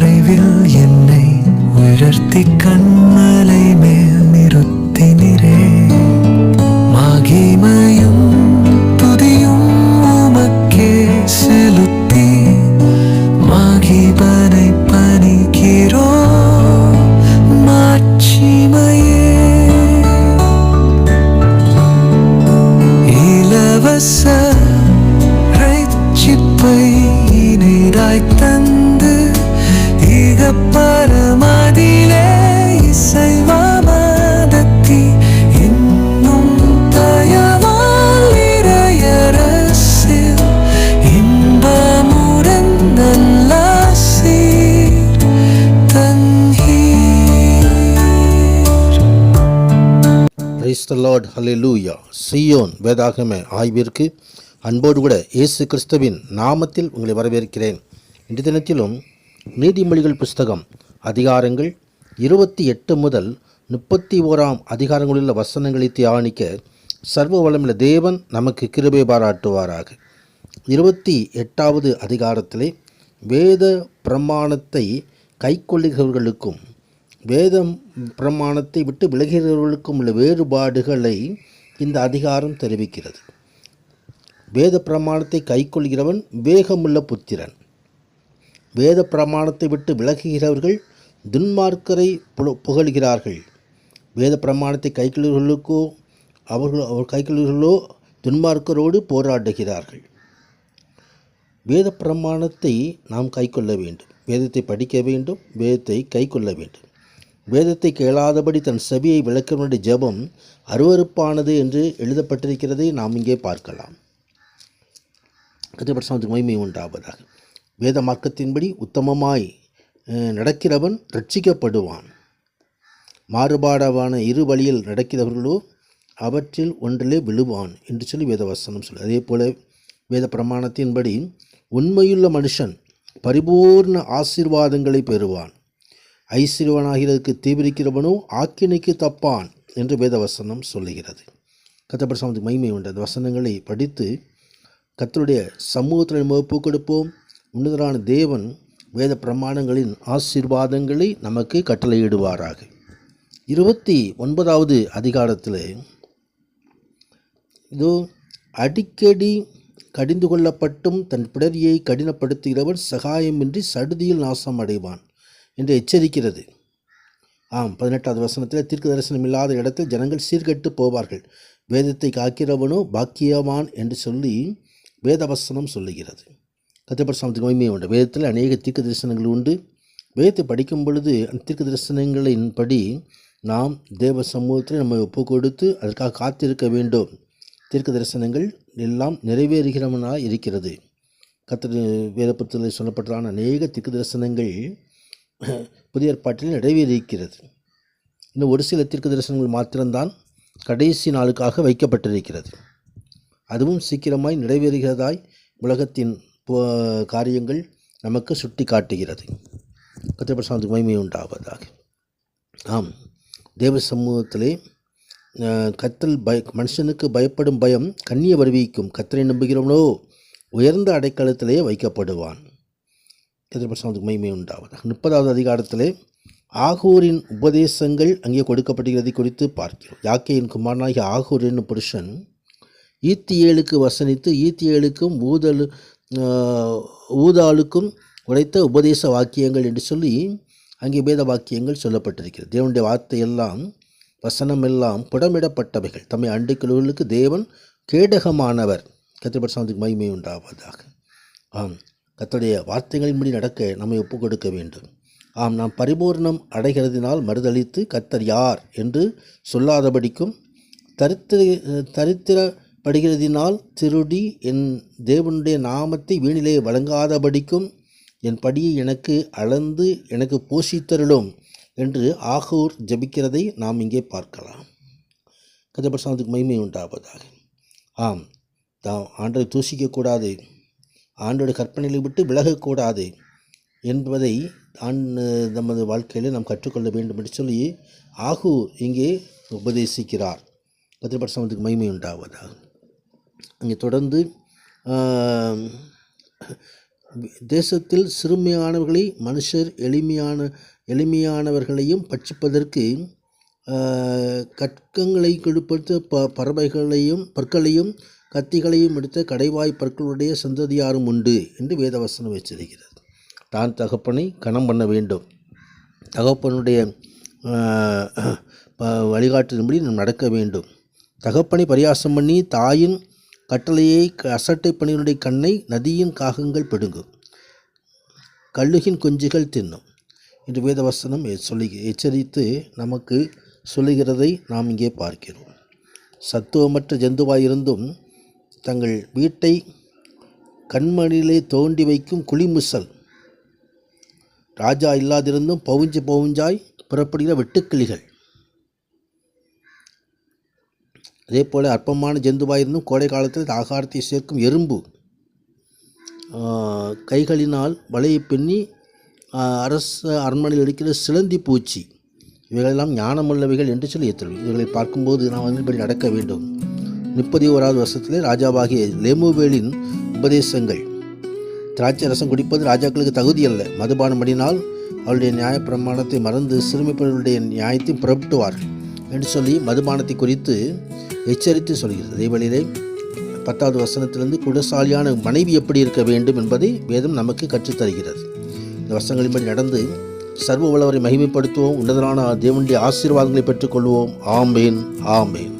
மறைவில் என்னை உயர்த்தி கண்மலை மேல். த லார்ட் லூயா சியோன் வேதாகம ஆய்விற்கு அன்போடு கூட இயேசு கிறிஸ்துவின் நாமத்தில் உங்களை வரவேற்கிறேன். இன்று தினத்திலும் நீதிமொழிகள் புஸ்தகம் அதிகாரங்கள் இருபத்தி எட்டு முதல் முப்பத்தி ஓராம் அதிகாரங்களிலுள்ள வசனங்களை தியானிக்க சர்வ வளமுள்ள தேவன் நமக்கு கிருபை பாராட்டுவாராக. இருபத்தி எட்டாவது அதிகாரத்திலே வேத பிரமாணத்தை கைக்கொள்ளுகிறவர்களுக்கும் வேதம் பிரமாணத்தை விட்டு விலகிறவர்களுக்கும் உள்ள வேறுபாடுகளை இந்த அதிகாரம் தெரிவிக்கிறது. வேத பிரமாணத்தை கைக்கொள்கிறவன் வேகமுள்ள புத்திரன். வேத பிரமாணத்தை விட்டு விலகுகிறவர்கள் துன்மார்க்கரை புல- புகழ்கிறார்கள். வேத பிரமாணத்தை கைக்கொள்கிறவர்களுக்கோ அவர்கள் அவர் கைக்கொள்கிறவர்களோ துன்மார்க்கரோடு போராடுகிறார்கள். வேத பிரமாணத்தை நாம் கைக்கொள்ள வேண்டும். வேதத்தை படிக்க வேண்டும். வேதத்தை கைக்கொள்ள வேண்டும். வேதத்தை கேளாதபடி தன் செவியை விளக்கவனுடைய ஜெபம் அருவருப்பானது என்று எழுதப்பட்டிருக்கிறதை நாம் இங்கே பார்க்கலாம். கதிபரசனத்துக்கு மகிமை உண்டாவதாக. வேத மார்க்கத்தின்படி உத்தமமாய் நடக்கிறவன் ரட்சிக்கப்படுவான் மாறுபாடாவான இரு வழியில் நடக்கிறவர்களோ அவற்றில் ஒன்றிலே விழுவான் என்று சொல்லி வேதவசனம் சொல்லு அதே போல வேத பிரமாணத்தின்படி உண்மையுள்ள மனுஷன் பரிபூர்ண ஆசீர்வாதங்களை பெறுவான். ஐஸ்வர்யவனாகிறதுக்கு தீவிரிக்கிறவனோ ஆக்கினைக்கு தப்பான் என்று வேதவசனம் சொல்லுகிறது. கத்தப்பட சமத்துக்கு மகிமை உண்டு. அந்த வசனங்களை படித்து கத்தருடைய சமூகத்தில் நம்ம ஒப்பு கொடுப்போம். உன்னதரான தேவன் வேத பிரமாணங்களின் ஆசீர்வாதங்களை நமக்கு கட்டளையிடுவாராக. இருபத்தி ஒன்பதாவது அதிகாரத்தில் இதோ அடிக்கடி கடிந்து கொள்ளப்பட்டும் தன் பிடரியை கடினப்படுத்துகிறவன் சகாயமின்றி சடுதியில் நாசம் அடைவான். என்று எச்சரிக்கிறது. ஆம் பதினெட்டாவது வசனத்தில் தீர்க்க தரிசனம் இல்லாத இடத்தில் ஜனங்கள் சீர்கெட்டு போவார்கள். வேதத்தை காக்கிறவனோ பாக்கியவான் என்று சொல்லி வேதவசனம் சொல்லுகிறது. கத்திரப்பரசனத்துக்கு மகிமை உண்டு. வேதத்தில் அநேக தீர்க்க தரிசனங்கள் உண்டு. வேதத்தை படிக்கும் பொழுது அந்த தீர்க்க தரிசனங்களின்படி நாம் தேவ சமூகத்தில் நம்ம ஒப்பு கொடுத்து அதற்காக காத்திருக்க வேண்டும். தீர்க்க தரிசனங்கள் எல்லாம் நிறைவேறுகிறவனாக இருக்கிறது. கத்திர வேதப்பத்தில் சொல்லப்பட்டதான அநேக தீர்க்க தரிசனங்கள் புதிய ஏற்பாட்டில் நிறைவேறியிருக்கிறது இன்னும் ஒரு சில தீர்க்க தரிசனங்கள் மாத்திரம்தான் கடைசி நாளுக்காக வைக்கப்பட்டிருக்கிறது. அதுவும் சீக்கிரமாய் நிறைவேறுகிறதாய் உலகத்தின் போ- காரியங்கள் நமக்கு சுட்டி காட்டுகிறது கத்திரபிரசாந்துக்கு மகிமை உண்டாவதாக. ஆம். தேவ சமூகத்திலே கத்தல் பய மனுஷனுக்கு பயப்படும் பயம் கண்ணிய வருவிக்கும். கத்தரை நம்புகிறவனோ உயர்ந்த அடைக்கலத்திலே வைக்கப்படுவான். கத்திரபிரசாந்துக்கு மைமை உண்டாவதாக. முப்பதாவது அதிகாரத்திலே ஆகூரின் உபதேசங்கள் அங்கே கொடுக்கப்படுகிறதை குறித்து பார்க்கிறோம். யாக்கையின் குமாரனாகிய ஆகூர் என்னும் புருஷன் ஈத்தியேலுக்கு வசனித்து ஈத்தியேலுக்கும் ஊதலு ஊதாளுக்கும் உடைத்த உபதேச வாக்கியங்கள் என்று சொல்லி அங்கே வேத வாக்கியங்கள் சொல்லப்பட்டிருக்கிறது. தேவனுடைய வார்த்தையெல்லாம் வசனம் எல்லாம் புடமிடப்பட்டவைகள். தம்மை அண்டைக்குழுவுகளுக்கு தேவன் கேடகமானவர். கத்திரபட்சத்துக்கு மகிமை உண்டாவதாக. ஆம். கர்த்தருடைய வார்த்தைகளின்படி நடக்க நம்மை ஒப்புக் கொடுக்க வேண்டும். ஆம் நாம் பரிபூர்ணம் அடைகிறதினால் மறுதளித்து கத்தர் யார் என்று சொல்லாதபடிக்கும் தரித்திர தரித்திரப்படுகிறதினால் திருடி என் தேவனுடைய நாமத்தை வீணிலே வழங்காதபடிக்கும் என் படியை எனக்கு அளந்து எனக்கு போஷித்தருளும் என்று ஆகூர் ஜெபிக்கிறதை நாம் இங்கே பார்க்கலாம். கஜபட்சத்துக்கு மகிமை உண்டாவதாக. ஆம் தாம் ஆண்டை தூஷிக்கக்கூடாது. ஆண்டோட கற்பனைகளை விட்டு விலகக்கூடாது என்பதை ஆண் நமது வாழ்க்கையில் நாம் கற்றுக்கொள்ள வேண்டும் என்று சொல்லி ஆகூர் இங்கே உபதேசிக்கிறார். சமத்துக்கு மகிமை உண்டாவதாக. அங்கே தொடர்ந்து தேசத்தில் சிறுமையானவர்களை மனுஷர் எளிமையான எளிமையானவர்களையும் பட்சிப்பதற்கு கற்கங்களை கெடுப்படுத்த ப பறவைகளையும் பற்களையும் கத்திகளையும் எடுத்த கடைவாய் பற்களுடைய சந்ததியாரும் உண்டு என்று வேதவசனம் எச்சரிக்கிறது. தான் தகப்பனை கணம் பண்ண வேண்டும். தகப்பனுடைய வழிகாட்டின்படி நாம் நடக்க வேண்டும். தகப்பனை பரியாசம் பண்ணி தாயின் கட்டளையை க- அசட்டை பணியினுடைய கண்ணை நதியின் காகங்கள் பிடுங்கும். கல்லுகின் குஞ்சுகள் தின்னும் என்று வேதவசனம் சொல்லி எச்சரித்து நமக்கு சொல்லுகிறதை நாம் இங்கே பார்க்கிறோம். சத்துவமற்ற ஜந்துவாயிருந்தும் தங்கள் வீட்டை கண்மணியிலே தோண்டி வைக்கும் குளிமுசல் ராஜா இல்லாதிருந்தும் பவுஞ்சு பவுஞ்சாய் புறப்படுகிற வெட்டுக்கிளிகள். அதே போல் அற்பமான ஜந்துவாயிருந்தும் கோடை காலத்தில் ஆகாரத்தை சேர்க்கும் எறும்பு. கைகளினால் வலையை பின்னி அரச அரண்மனையில் இருக்கிற சிலந்தி பூச்சி. இவைகளெல்லாம் ஞானமுள்ளவைகள் என்று சொல்லி ஏற்றுள்ளது இவர்களை பார்க்கும்போது நாம் இப்படி நடக்க வேண்டும். முப்பத்தி ஓராவது வருஷத்திலே ராஜாவாகிய லேமுவேலின் உபதேசங்கள். திராட்சை ரசம் குடிப்பது ராஜாக்களுக்கு தகுதி அல்ல. மதுபானம் பண்ணினால் அவருடைய நியாயப்பிரமாணத்தை மறந்து சிறுமிப்பவர்களுடைய நியாயத்தை புறப்பட்டுவார்கள் என்று சொல்லி மதுபானத்தை குறித்து எச்சரித்து சொல்கிறது. அதே வழியிலே பத்தாவது வசனத்திலிருந்து குடசாலியான மனைவி எப்படி இருக்க வேண்டும் என்பதை வேதம் நமக்கு கற்றுத்தருகிறது. இந்த வசனங்களின்படி நடந்து சர்வ வளவரை மகிமைப்படுத்துவோம் உன்னதனான தேவனுடைய ஆசீர்வாதங்களை பெற்றுக்கொள்வோம். ஆம்பேன் ஆம்பேன்